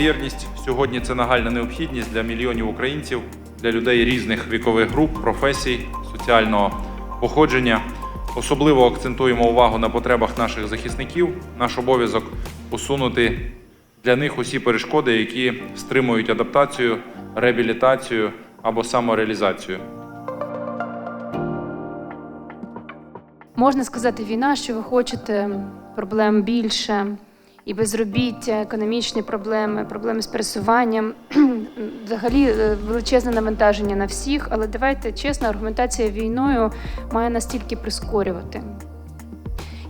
Безбар'єрність сьогодні це нагальна необхідність для мільйонів українців, для людей різних вікових груп, професій, соціального походження. Особливо акцентуємо увагу на потребах наших захисників. Наш обов'язок усунути для них усі перешкоди, які стримують адаптацію, реабілітацію або самореалізацію. Можна сказати, війна, що ви хочете проблем більше, і безробіття, економічні проблеми, проблеми з пересуванням, взагалі е, величезне навантаження на всіх. Але давайте чесно, аргументація війною має настільки прискорювати.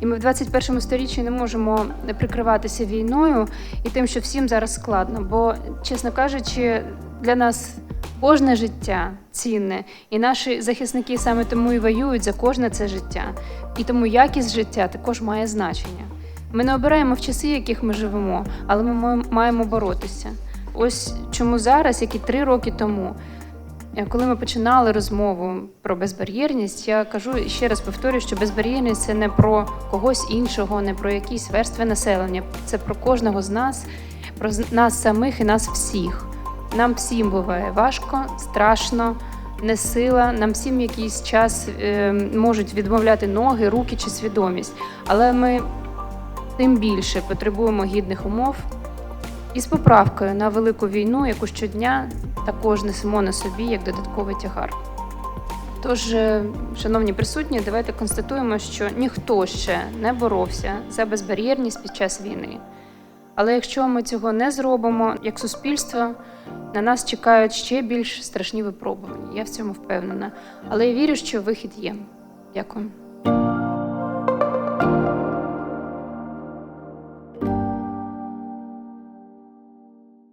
І ми в 21 сторіччі не можемо прикриватися війною і тим, що всім зараз складно. Бо, чесно кажучи, для нас кожне життя цінне, і наші захисники саме тому і воюють за кожне це життя. І тому якість життя також має значення. Ми не обираємо в часи, в яких ми живемо, але ми маємо- боротися. Ось чому зараз, як і три роки тому, Е, Коли ми починали розмову про безбар'єрність, я кажу ще раз повторюю, що безбар'єрність це не про когось іншого, не про якісь верстви населення. Це про кожного з нас, про нас самих і нас всіх. Нам всім буває важко, страшно, не сила. Нам всім якийсь час е, можуть відмовляти ноги, руки чи свідомість. Але ми тим більше потребуємо гідних умов і з поправкою на велику війну, яку щодня також несемо на собі як додатковий тягар. Тож, е, шановні присутні, давайте констатуємо, що ніхто ще не боровся за безбар'єрність під час війни. Але якщо ми цього не зробимо, як суспільство, на нас чекають ще більш страшні випробування. Я в цьому впевнена. Але я вірю, що вихід є. Дякую.